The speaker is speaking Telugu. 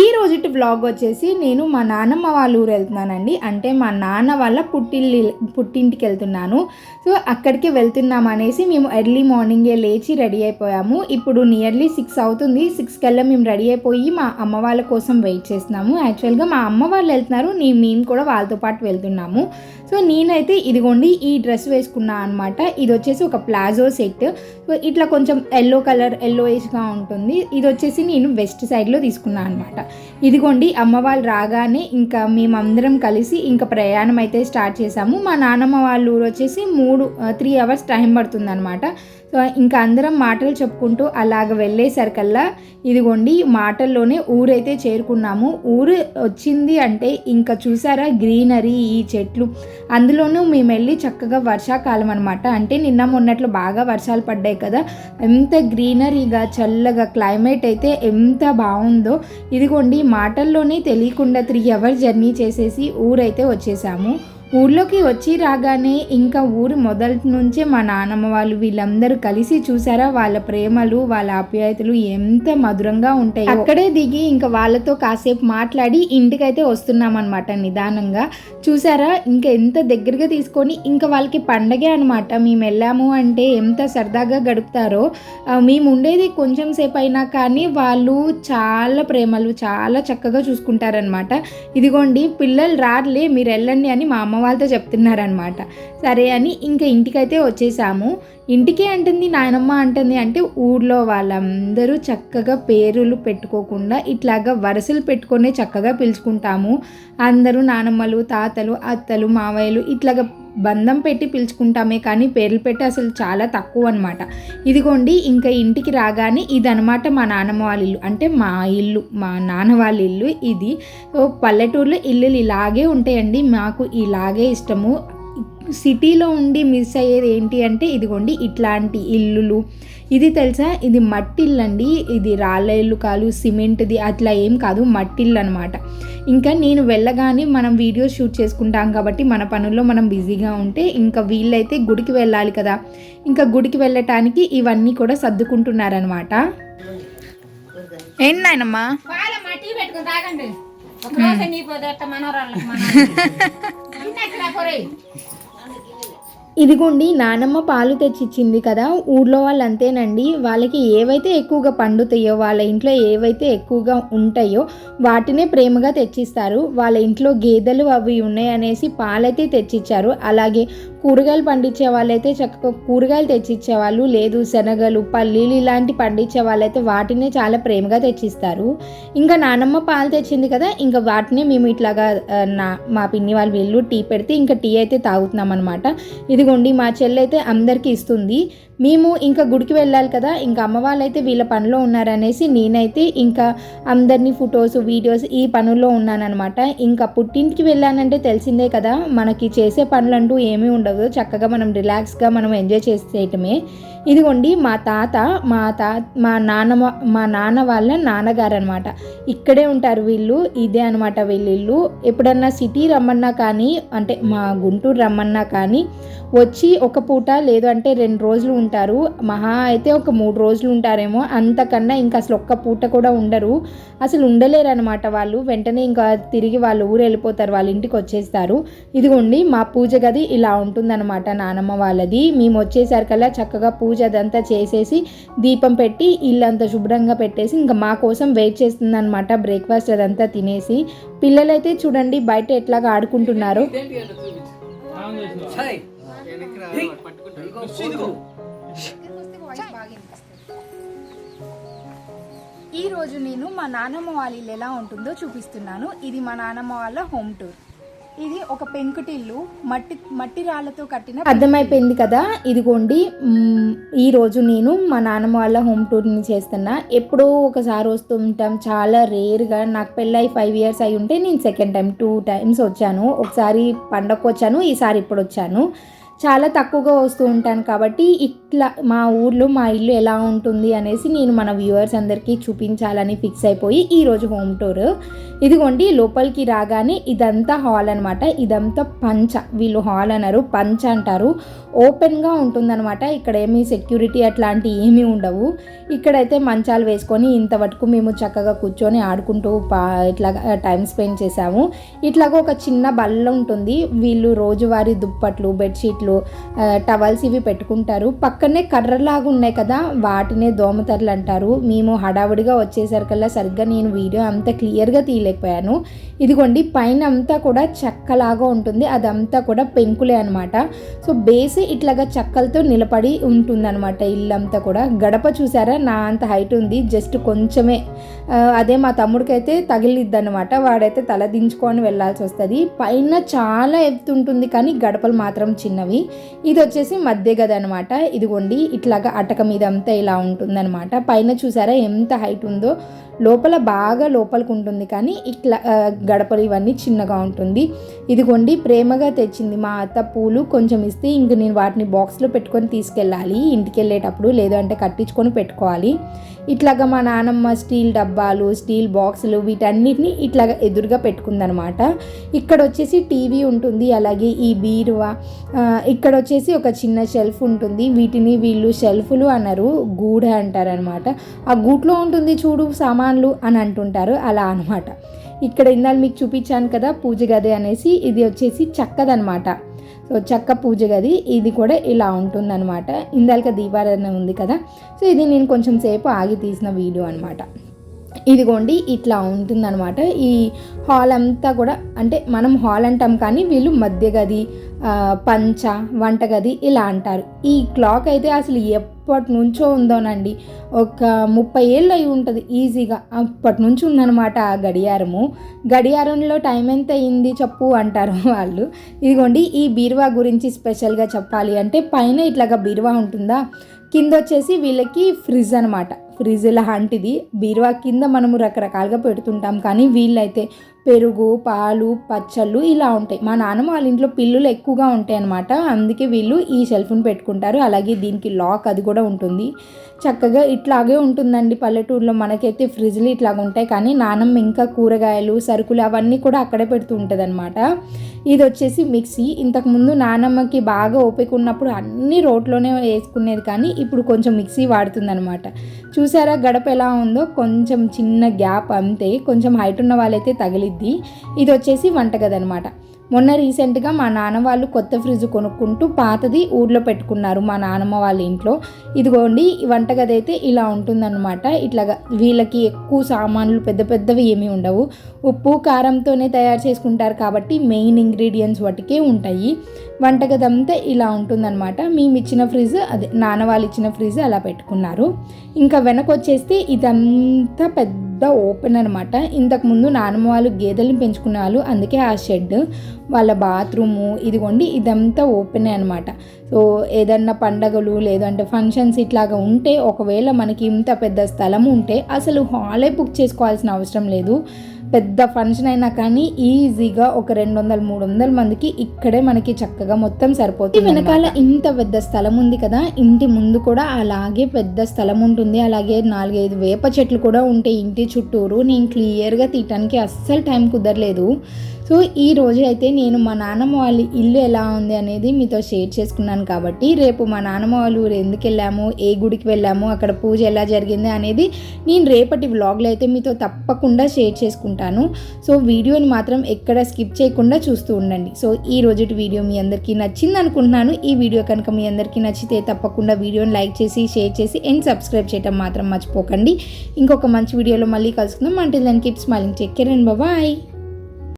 ఈ రోజుటి వ్లాగ్ వచ్చేసి నేను మా నాన్నమ్మ వాళ్ళ ఊరు వెళ్తున్నానండి. అంటే మా నాన్న వాళ్ళ పుట్టిల్లి పుట్టింటికి వెళ్తున్నాను. సో అక్కడికి వెళ్తున్నాం అనేసి మేము ఎర్లీ మార్నింగే లేచి రెడీ అయిపోయాము. ఇప్పుడు నియర్లీ సిక్స్ అవుతుంది. సిక్స్ కల్లా మేము రెడీ అయిపోయి మా అమ్మ వాళ్ళ కోసం వెయిట్ చేస్తున్నాము. యాక్చువల్గా మా అమ్మ వాళ్ళు వెళ్తున్నారు. నీ మేము కూడా వాళ్ళతో పాటు వెళ్తున్నాము. సో నేనైతే ఇదిగోండి ఈ డ్రెస్ వేసుకున్నా అనమాట ఇది వచ్చేసి ఒక ప్లాజో సెట్. సో ఇట్లా కొంచెం ఎల్లో కలర్ ఎల్లోయిష్గా ఉంటుంది. ఇది వచ్చేసి నేను వెస్ట్ సైడ్లో తీసుకున్నాను అనమాట ఇదిగోండి అమ్మ వాళ్ళు రాగానే ఇంకా మేమందరం కలిసి ఇంకా ప్రయాణం అయితే స్టార్ట్ చేసాము. మా నాన్నమ్మ వాళ్ళ ఊరు వచ్చేసి మూడు త్రీ అవర్స్ టైం పడుతుందనమాట. సో ఇంకా అందరం మాటలు చెప్పుకుంటూ అలాగ వెళ్ళేసరికల్లా ఇదిగోండి మాటల్లోనే ఊరైతే చేరుకున్నాము. ఊరు వచ్చింది అంటే ఇంకా చూసారా గ్రీనరీ ఈ చెట్లు. అందులోనూ మేము వెళ్ళి చక్కగా వర్షాకాలం అనమాట అంటే నిన్న మొన్నట్లు బాగా వర్షాలు పడ్డాయి కదా. ఎంత గ్రీనరీగా చల్లగా క్లైమేట్ అయితే ఎంత బాగుందో. ఇదిగోండి మాటల్లోనే తెలియకుండా త్రీ అవర్స్ జర్నీ చేసేసి ఊరైతే వచ్చేసాము. ఊర్లోకి వచ్చి రాగానే ఇంకా ఊరు మొదటి నుంచే మా నాన్నమ్మ వాళ్ళు వీళ్ళందరూ కలిసి చూసారా వాళ్ళ ప్రేమలు వాళ్ళ ఆప్యాయతలు ఎంత మధురంగా ఉంటాయి. అక్కడే దిగి ఇంకా వాళ్ళతో కాసేపు మాట్లాడి ఇంటికైతే వస్తున్నాం అనమాట నిదానంగా. చూసారా? ఇంకా ఎంత దగ్గరగా తీసుకొని ఇంకా వాళ్ళకి పండగే అనమాట మేము వెళ్ళాము అంటే ఎంత సరదాగా గడుపుతారో. మేము ఉండేది కొంచెం సేపు అయినా కానీ వాళ్ళు చాలా ప్రేమలు చాలా చక్కగా చూసుకుంటారనమాట ఇదిగోండి పిల్లలు రారులే మీరు వెళ్ళండి అని మా అమ్మ వాళ్ళతో చెప్తున్నారనమాట సరే అని ఇంకా ఇంటికైతే వచ్చేసాము. ఇంటికే అంటుంది నాయనమ్మ అంటుంది అంటే ఊర్లో వాళ్ళందరూ చక్కగా పేర్లు పెట్టుకోకుండా ఇట్లాగా వరుసలు పెట్టుకునే చక్కగా పిలుచుకుంటాము. అందరూ నానమ్మలు తాతలు అత్తలు మావయ్యలు ఇట్లాగా బంధం పెట్టి పిలుచుకుంటామే కానీ పేర్లు పెట్టి అసలు చాలా తక్కువ అనమాట ఇదిగోండి ఇంకా ఇంటికి రాగానే ఇదనమాట మా నాన్నమ్మ వాళ్ళ ఇల్లు. అంటే మా ఇల్లు మా నాన్న వాళ్ళ ఇల్లు ఇది. పల్లెటూరులో ఇల్లులు ఇలాగే ఉంటాయండి. మాకు ఇలాగే ఇష్టము. సిటీలో ఉండి మిస్ అయ్యేది ఏంటి అంటే ఇదిగోండి ఇట్లాంటి ఇల్లులు. ఇది తెలుసా? ఇది మట్టి ఇల్లు అండి ఇది రాళ్ళ ఇల్లు కాదు సిమెంట్ది అట్లా ఏం కాదు మట్టి ఇల్లు అనమాట ఇంకా నేను వెళ్ళగానే మనం వీడియో షూట్ చేసుకుంటాం కాబట్టి మన పనుల్లో మనం బిజీగా ఉంటే ఇంకా వీళ్ళైతే గుడికి వెళ్ళాలి కదా. ఇంకా గుడికి వెళ్ళటానికి ఇవన్నీ కూడా సర్దుకుంటున్నారనమాట. ఏంటి నాయనమ్మా పాలమ్మ టీ పెట్టుకుని ఇదిగోండి నానమ్మ పాలు తెచ్చిచ్చింది కదా ఊర్లో వాళ్ళు అంతేనండి వాళ్ళకి ఏవైతే ఎక్కువగా పండుతాయో వాళ్ళ ఇంట్లో ఏవైతే ఎక్కువగా ఉంటాయో వాటినే ప్రేమగా తెచ్చిస్తారు. వాళ్ళ ఇంట్లో గేదెలు అవి ఉన్నాయనేసి పాలైతే తెచ్చిచ్చారు. అలాగే కూరగాయలు పండించే వాళ్ళైతే చక్కగా కూరగాయలు తెచ్చిచ్చే వాళ్ళు లేదు శనగలు పల్లీలు ఇలాంటి పండించే వాళ్ళైతే వాటినే చాలా ప్రేమగా తెచ్చిస్తారు. ఇంకా నానమ్మ పాలు తెచ్చింది కదా ఇంకా వాటినే మేము ఇట్లాగా నా మా పిన్ని వాళ్ళు వీళ్ళు టీ పెడితే ఇంకా టీ అయితే తాగుతున్నాం అనమాట ఇది ఇదిగోండి మా చెల్లైతే అందరికీ ఇస్తుంది. మేము ఇంకా గుడికి వెళ్ళాలి కదా ఇంకా అమ్మ వాళ్ళైతే వీళ్ళ పనిలో ఉన్నారనేసి నేనైతే ఇంకా అందరినీ ఫొటోస్ వీడియోస్ ఈ పనుల్లో ఉన్నానన్నమాట. ఇంకా పుట్టింటికి వెళ్ళానంటే తెలిసిందే కదా మనకి చేసే పనులంటూ ఏమీ ఉండదు చక్కగా మనం రిలాక్స్గా మనం ఎంజాయ్ చేసేయటమే. ఇదిగోండి మా తాత మా తా మా నాన్నమ్మ మా నాన్న వాళ్ళ నాన్నగారు అనమాట ఇక్కడే ఉంటారు వీళ్ళు ఇదే అనమాట వీళ్ళిళ్ళు ఎప్పుడన్నా సిటీ రమ్మన్నా కానీ అంటే మా గుంటూరు రమ్మన్నా కానీ వచ్చి ఒక పూట లేదు అంటే రెండు రోజులు ఉంటారు. మహా అయితే ఒక మూడు రోజులు ఉంటారేమో. అంతకన్నా ఇంకా అసలు ఒక్క పూట కూడా ఉండరు. అసలు ఉండలేరు అనమాట వాళ్ళు. వెంటనే ఇంకా తిరిగి వాళ్ళ ఊరు వెళ్ళిపోతారు. వాళ్ళ ఇంటికి వచ్చేస్తారు. ఇదిగోండి మా పూజ గది ఇలా ఉంటుందన్నమాట నానమ్మ వాళ్ళది. మేము వచ్చేసరికల్లా చక్కగా పూజ అదంతా చేసేసి దీపం పెట్టి ఇల్లంతా శుభ్రంగా పెట్టేసి ఇంకా మా కోసం వెయిట్ చేస్తుందన్నమాట బ్రేక్ఫాస్ట్ అదంతా తినేసి. పిల్లలైతే చూడండి బయట ఎట్లాగా ఆడుకుంటున్నారు. ఈ రోజు నేను మా నాన్నమ్మ వాళ్ళ ఇల్లు ఎలా ఉంటుందో చూపిస్తున్నాను. ఇది మా నాన్నమ్మ వాళ్ళ హోమ్ టూర్. ఇది ఒక పెంకుటిల్లు మట్టి మట్టి రాళ్ళతో కట్టిన అర్థమైపోయింది కదా? ఇదిగోండి మ్, ఈ రోజు నేను మా నాన్నమ్మ వాళ్ళ హోమ్ టూర్ని చేస్తున్నా. ఎప్పుడో ఒకసారి వస్తూ ఉంటాం. చాలా రేర్గా నాకు పెళ్ళై ఫైవ్ ఇయర్స్ అయి ఉంటే నేను సెకండ్ టైం టూ టైమ్స్ వచ్చాను. ఒకసారి పండగకు వచ్చాను ఈసారి ఇప్పుడు వచ్చాను. చాలా తక్కువగా వస్తూ ఉంటాను కాబట్టి ఇట్లా మా ఊర్లో మా ఇల్లు ఎలా ఉంటుంది అనేసి నేను మన వ్యూవర్స్ అందరికీ చూపించాలని ఫిక్స్ అయిపోయి ఈరోజు హోమ్ టూర్. ఇదిగోండి లోపలికి రాగానే ఇదంతా హాల్ అనమాట ఇదంతా పంచ. వీళ్ళు హాల్ అన్నారు పంచ అంటారు. ఓపెన్గా ఉంటుందన్నమాట. ఇక్కడ ఏమీ సెక్యూరిటీ అట్లాంటివి ఏమీ ఉండవు. ఇక్కడైతే మంచాలు వేసుకొని ఇంతవరకు మేము చక్కగా కూర్చొని ఆడుకుంటూ పా ఇట్లా టైం స్పెండ్ చేసాము ఇట్లాగ ఒక చిన్న బల్ల ఉంటుంది. వీళ్ళు రోజువారీ దుప్పట్లు బెడ్షీట్లు ఆ, టవల్స్ ఇవి పెట్టుకుంటారు. పక్కనే కర్రలాగా ఉన్నాయి కదా వాటినే దోమతెరలు అంటారు. మేము హడావుడిగా వచ్చేసరికల్లా సరిగ్గా నేను వీడియో అంత క్లియర్గా తీయలేకపోయాను. ఇదిగోండి పైన అంతా కూడా చెక్కలాగా ఉంటుంది. అదంతా కూడా పెంకులే అనమాట సో బేస్ ఇట్లాగా చెక్కలతో నిలబడి ఉంటుందన్నమాట ఇల్లంతా కూడా. గడప చూసారా? నా అంత హైట్ ఉంది. జస్ట్ కొంచెమే. అదే మా తమ్ముడికైతే తగిలిద్ది అనమాట వాడైతే తల దించుకొని వెళ్ళాల్సి వస్తుంది పైన చాలా ఎత్తు ఉంటుంది కానీ గడపలు మాత్రం చిన్నవి. ఇది వచ్చేసి మధ్య గది అనమాట ఇదిగోండి ఇట్లాగా అటక మీద అంతా ఇలా ఉంటుందన్నమాట. పైన చూసారా ఎంత హైట్ ఉందో. లోపల బాగా లోపలికి ఉంటుంది కానీ ఇట్లా గడపలు ఇవన్నీ చిన్నగా ఉంటుంది. ఇదిగోండి ప్రేమగా తెచ్చింది మా అత్త పూలు. కొంచెం ఇస్తే ఇంక నేను వాటిని బాక్స్లో పెట్టుకొని తీసుకెళ్ళాలి. ఇంటికి వెళ్ళేటప్పుడు లేదంటే కట్టించుకొని పెట్టుకోవాలి. ఇట్లాగా మా నానమ్మ స్టీల్ డబ్బాలు స్టీల్ బాక్సులు వీటన్నిటిని ఇట్లాగా ఎదురుగా పెట్టుకుందనమాట. ఇక్కడ వచ్చేసి టీవీ ఉంటుంది అలాగే ఈ బీరువా ఇక్కడ వచ్చేసి ఒక చిన్న షెల్ఫ్ ఉంటుంది. వీటిని వీళ్ళు షెల్ఫ్లు అన్నారు గూడ అంటారనమాట. ఆ గూట్లో ఉంటుంది చూడు సామాన్లు అని అంటుంటారు. అలా అనమాట ఇక్కడ ఇందాక మీకు చూపించాను కదా పూజ గది అనేసి ఇది వచ్చేసి చక్కదనమాట సో చక్క పూజ గది ఇది కూడా ఇలా ఉంటుందన్నమాట. ఇందాక దీపారాధన ఉంది కదా సో ఇది నేను కొంచెం సేపు ఆగి తీసిన వీడియో అనమాట ఇదిగోండి ఇట్లా ఉంటుందన్నమాట. ఈ హాల్ అంతా కూడా అంటే మనం హాల్ అంటాం కానీ వీళ్ళు మధ్య గది పంచ వంటగది ఇలా అంటారు. ఈ క్లాక్ అయితే అసలు అప్పటి నుంచో ఉందోనండి. ఒక ముప్పై ఏళ్ళు అయి ఉంటుంది ఈజీగా. అప్పటి నుంచి ఉందన్నమాట ఆ గడియారము. గడియారంలో టైం ఎంత అయింది చెప్పు అంటారు వాళ్ళు. ఇదిగోండి ఈ బీరువా గురించి స్పెషల్గా చెప్పాలి అంటే పైన ఇట్లాగా బీరువా ఉంటుందా? కింద వచ్చేసి వీళ్ళకి ఫ్రిడ్జ్ అనమాట ఫ్రిడ్జ్ లాంటిది బీరువా కింద మనము రకరకాలుగా పెడుతుంటాం. కానీ వీళ్ళైతే పెరుగు పాలు పచ్చళ్ళు ఇలా ఉంటాయి. మా నాన్నమ్మ వాళ్ళ ఇంట్లో పిల్లులు ఎక్కువగా ఉంటాయి అన్నమాట. అందుకే వీళ్ళు ఈ షెల్ఫ్ను పెట్టుకుంటారు. అలాగే దీనికి లాక్ అది కూడా ఉంటుంది. చక్కగా ఇట్లాగే ఉంటుందండి పల్లెటూరులో. మనకైతే ఫ్రిడ్జ్లు ఇట్లాగ ఉంటాయి. కానీ నానమ్మ ఇంకా కూరగాయలు సరుకులు అవన్నీ కూడా అక్కడే పెడుతూ ఉంటుంది అనమాట ఇది వచ్చేసి మిక్సీ. ఇంతకుముందు నానమ్మకి బాగా ఓపిక ఉన్నప్పుడు అన్ని రోట్లోనే వేసుకునేది. కానీ ఇప్పుడు కొంచెం మిక్సీ వాడుతుందనమాట చూసారా గడప ఎలా ఉందో? కొంచెం చిన్న గ్యాప్ అంతే. కొంచెం హైట్ ఉన్న వాళ్ళైతే తగిలి తగిలిద్ది ఇది వచ్చేసి వంటగది అనమాట మొన్న రీసెంట్గా మా నాన్న వాళ్ళు కొత్త ఫ్రిడ్జ్ కొనుక్కుంటూ పాతది ఊర్లో పెట్టుకున్నారు మా నాన్నమ్మ వాళ్ళ ఇంట్లో. ఇదిగోండి వంటగది అయితే ఇలా ఉంటుందన్నమాట. ఇట్లాగా వీళ్ళకి ఎక్కువ సామాన్లు పెద్ద పెద్దవి ఏమీ ఉండవు. ఉప్పు కారంతోనే తయారు చేసుకుంటారు కాబట్టి మెయిన్ ఇంగ్రీడియంట్స్ వాటికే ఉంటాయి. వంటగది అంతా ఇలా ఉంటుందన్నమాట. మేము ఇచ్చిన ఫ్రిడ్జ్ అదే నాన్న వాళ్ళు ఇచ్చిన ఫ్రిడ్జ్ అలా పెట్టుకున్నారు. ఇంకా వెనక వచ్చేస్తే ఇదంతా పెద్ద ఓపెన్ అనమాట ఇంతకుముందు నాన్నమ్మ వాళ్ళు గేదెలను పెంచుకునే వాళ్ళు అందుకే ఆ షెడ్ వాళ్ళ బాత్రూము ఇదిగోండి ఇదంతా ఓపెన్ అనమాట సో ఏదన్నా పండగలు లేదంటే ఫంక్షన్స్ ఇట్లాగా ఉంటే ఒకవేళ మనకి ఇంత పెద్ద స్థలం ఉంటే అసలు హాలే బుక్ చేసుకోవాల్సిన అవసరం లేదు. పెద్ద ఫంక్షన్ అయినా కానీ ఈజీగా ఒక రెండు వందల మూడు వందల మందికి ఇక్కడే మనకి చక్కగా మొత్తం సరిపోతుంది వెనకాల ఇంత పెద్ద స్థలం ఉంది కదా ఇంటి ముందు కూడా అలాగే పెద్ద స్థలం ఉంటుంది. అలాగే నాలుగైదు వేప చెట్లు కూడా ఉంటాయి ఇంటి చుట్టూరు. నేను క్లియర్గా తీయటానికి అస్సలు టైం కుదరలేదు. సో ఈ రోజు అయితే నేను మా నాన్నమ్మ వాళ్ళ ఇల్లు ఎలా ఉంది అనేది మీతో షేర్ చేసుకున్నాను కాబట్టి రేపు మా నాన్నమ్మ వాళ్ళ ఊరు ఎందుకు వెళ్ళాము ఏ గుడికి వెళ్ళాము అక్కడ పూజ ఎలా జరిగింది అనేది నేను రేపటి వ్లాగ్లో అయితే మీతో తప్పకుండా షేర్ చేసుకుంటాను. సో వీడియోని మాత్రం ఎక్కడ స్కిప్ చేయకుండా చూస్తూ ఉండండి. సో ఈ రోజుటి వీడియో మీ అందరికీ నచ్చింది అనుకుంటున్నాను. ఈ వీడియో కనుక మీ అందరికీ నచ్చితే తప్పకుండా వీడియోని లైక్ చేసి షేర్ చేసి అండ్ సబ్స్క్రైబ్ చేయడం మాత్రం మర్చిపోకండి. ఇంకొక మంచి వీడియోలో మళ్ళీ కలుసుకుందాం. అంటే దాని కీప్ స్మైలింగ్ చెక్ బాబాయ్ బాయ్